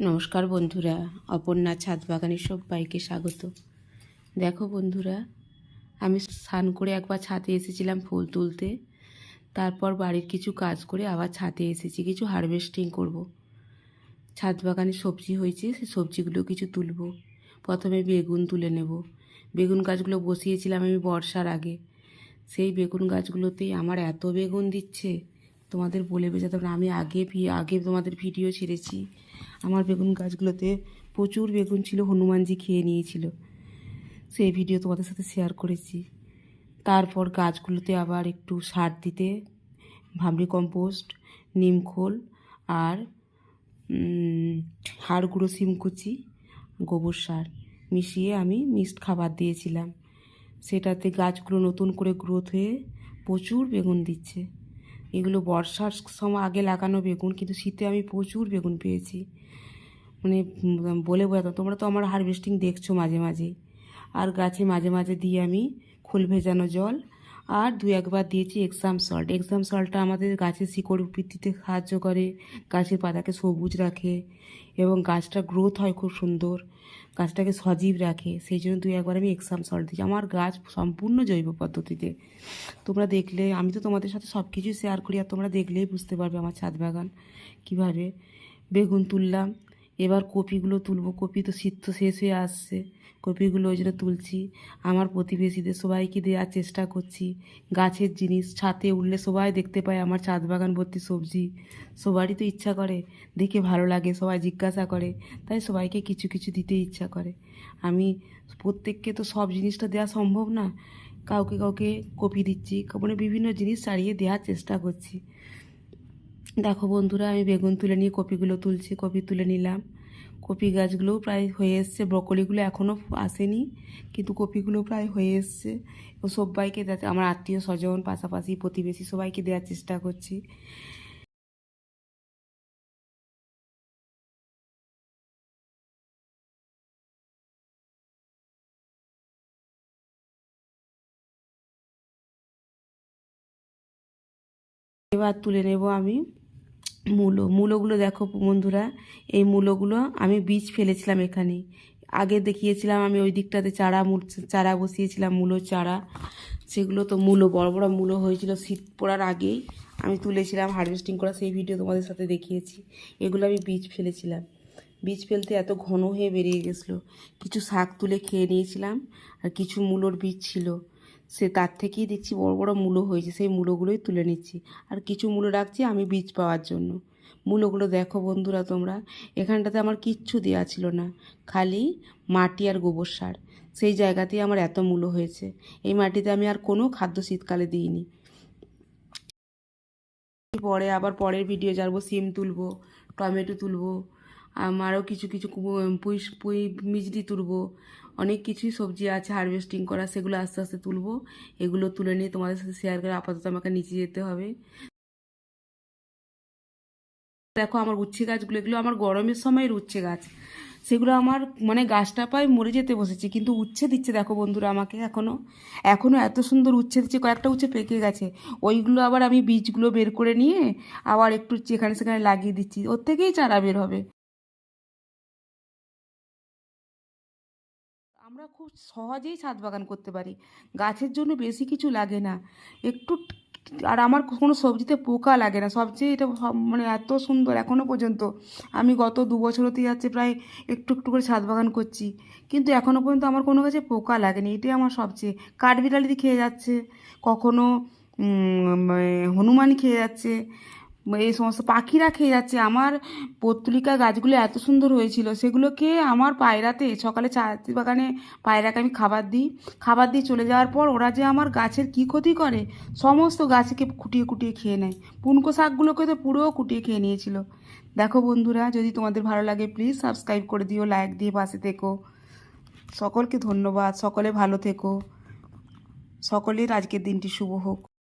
নমস্কার বন্ধুরা, অপর্ণা ছাদ বাগানের সবাইকে স্বাগত। দেখো বন্ধুরা, আমি স্নান করে একবার ছাদে এসেছিলাম ফুল তুলতে। তারপর বাড়ির কিছু কাজ করে আবার ছাদে এসেছি, কিছু হারভেস্টিং করব। ছাদ বাগানে সবজি হয়েছে, সে সবজিগুলো কিছু তুলব। প্রথমে বেগুন তুলে নেব। বেগুন গাছগুলো বসিয়েছিলাম আমি বর্ষার আগে। সেই বেগুন গাছগুলোতেই আমার এত বেগুন দিচ্ছে তোমাদের বলে বোঝাতে পারব। আমি আগে আগে তোমাদের ভিডিও ছেড়েছি। আমার বেগুন গাছগুলোতে প্রচুর বেগুন ছিল, হনুমানজি খেয়ে নিয়েছিল। সেই ভিডিও তোমাদের সাথে শেয়ার করেছি। তারপর গাছগুলোতে আবার একটু সার দিতে, ভামরি কম্পোস্ট নিমখোল আর হাড় গুঁড়ো শিমকুচি গোবর সার মিশিয়ে আমি মিক্সড খাবার দিয়েছিলাম। সেটাতে গাছগুলো নতুন করে গ্রোথ হয়ে প্রচুর বেগুন দিচ্ছে। এগুলো বর্ষার সময় আগে লাগানো বেগুন, কিন্তু শীতে আমি প্রচুর বেগুন পেয়েছি। মানে বলে বোঝাতো তোমরা তো আমার হারভেস্টিং দেখছ মাঝে মাঝে। আর গাছে মাঝে মাঝে দিয়ে আমি খোল ভেজানো জল আর দু একবার দিয়েছি এক্সাম সল্ট এক্সাম সল্টটা আমাদের গাছের শিকড় বৃদ্ধিতে সাহায্য করে, গাছের পাতাকে সবুজ রাখে এবং গাছটা গ্রোথ হয় খুব সুন্দর, গাছটাকে সজীব রাখে। সেই জন্য দুই একবার আমি এক্সাম সল্ট দিয়েছি। আমার গাছ সম্পূর্ণ জৈব পদ্ধতিতে। তোমরা দেখলে, আমি তো তোমাদের সাথে সব কিছুই শেয়ার করি আর তোমরা দেখলেই বুঝতে পারবে আমার ছাদ বাগান কীভাবে বেগুন তুললাম। এবার কপিগুলো তুলবো, কপি তো শীত তো শেষ হয়ে আসছে। কপিগুলো ওই জন্য তুলছি। আমার প্রতিবেশীদের সবাইকে দেওয়ার চেষ্টা করছি। গাছের জিনিস, ছাতে উঠলে সবাই দেখতে পায় আমার ছাদ বাগান ভর্তি সবজি। সবারই তো ইচ্ছা করে, দেখে ভালো লাগে, সবাই জিজ্ঞাসা করে। তাই সবাইকে কিছু কিছু দিতে ইচ্ছা করে। আমি প্রত্যেককে তো সব জিনিসটা দেওয়া সম্ভব না। কাউকে কাউকে কপি দিচ্ছি মানে বিভিন্ন জিনিস ছাড়িয়ে দেওয়ার চেষ্টা করছি। দেখো বন্ধুরা, আমি বেগুন তুলে নিয়ে কপিগুলো তুলছি, কপি তুলে নিলাম। কপি গাছগুলোও প্রায় হয়ে এসছে, ব্রকলিগুলো এখনও আসেনি, কিন্তু কপিগুলো প্রায় হয়ে এসছে। সবাইকে যাতে আমার আত্মীয় স্বজন, পাশাপাশি প্রতিবেশী সবাইকে দেওয়ার চেষ্টা করছি। এবার তুলে নেব আমি মূলো, মূলোগুলো দেখো বন্ধুরা, এই মূলোগুলো আমি বীজ ফেলেছিলাম এখানে। আগে দেখিয়েছিলাম আমি ওই দিকটাতে চারা চারা বসিয়েছিলাম, মূলো, চারা। সেগুলো তো মূলো, বড় বড় মূলো হয়েছিল, শীত পড়ার আগেই আমি তুলেছিলাম হারভেস্টিং করা সেই ভিডিও তোমাদের সাথে দেখিয়েছি। এগুলো আমি বীজ ফেলেছিলাম। বীজ ফেলতে এত ঘন হয়ে বেরিয়ে গেছিল। কিছু শাক তুলে খেয়ে নিয়েছিলাম, আর কিছু মূলোর বীজ ছিল। সে তার থেকেই দেখছি বড় বড় মূলো হয়েছে, সেই মূলোগুলোই তুলে নিচ্ছি। আর কিছু মূলো রাখছি আমি বীজ পাওয়ার জন্য। মূলোগুলো দেখো বন্ধুরা তোমরা, এখানটাতে আমার কিচ্ছু দেওয়া ছিল না, খালি মাটি আর গোবর সার। সেই জায়গাতেই আমার এত মূলো হয়েছে। এই মাটিতে আমি আর কোনো খাদ্য শীতকালে দিইনি। পরে আবার পরের ভিডিও যাব সিম তুলবো, টমেটো তুলবো, আমারও কিছু কিছু পুঁই পুঁই মিজরি তুলবো অনেক কিছুই সবজি আছে হারভেস্টিং করা, সেগুলো আস্তে আস্তে তুলবো। এগুলো তুলে নিয়ে তোমাদের সাথে শেয়ার করে আপাতত আমাকে নিচে যেতে হবে। দেখো আমার উচ্ছে গাছগুলো, এগুলো আমার গরমের সময়ের উচ্ছে গাছ। সেগুলো আমার মানে গাছটা পায় মরে যেতে বসেছে, কিন্তু উচ্ছে দিচ্ছে দেখো বন্ধুরা আমাকে এখনও এখনও এত সুন্দর উচ্ছে দিচ্ছে, কয়েকটা উচ্ছে পেকে গেছে। ওইগুলো আবার আমি বীজগুলো বের করে নিয়ে আবার একটু যেখানে সেখানে লাগিয়ে দিচ্ছি। ওর থেকেই চারা বের হবে। আমরা খুব সহজেই ছাদ বাগান করতে পারি। গাছের জন্য বেশি কিছু লাগে না। একটু আর আমার কোনো সবজিতে পোকা লাগে না। সবচেয়ে এটা মানে এত সুন্দর এখনও পর্যন্ত। আমি গত দু বছর হতে যাচ্ছে প্রায় একটু একটু করে ছাদ বাগান করছি। কিন্তু এখনও পর্যন্ত আমার কোনো গাছে পোকা লাগেনি। এটাই আমার সবচেয়ে। কাঠবিড়ালি খেয়ে যাচ্ছে। কখনো মানে হনুমান খেয়ে যাচ্ছে। এই সমস্ত পাখিরা খেয়ে যাচ্ছে। আমার পত্রিকা গাছগুলো এত সুন্দর হয়েছিল, সেগুলোকে আমার পায়রাতে, সকালে চা বাগানে পায়রাকে আমি খাবার দিই। খাবার দিয়ে চলে যাওয়ার পর ওরা যে আমার গাছের কী ক্ষতি করে, সমস্ত গাছকে খুঁটিয়ে খুঁটিয়ে খেয়ে নেয়। পুনকো শাকগুলোকে তো পুরো কুটিয়ে খেয়ে নিয়েছিল। দেখো বন্ধুরা, যদি তোমাদের ভালো লাগে প্লিজ সাবস্ক্রাইব করে দিও লাইক দিয়ে পাশে থেকো। সকলকে ধন্যবাদ, সকলে ভালো থেকো। সকলের আজকের দিনটি শুভ হোক।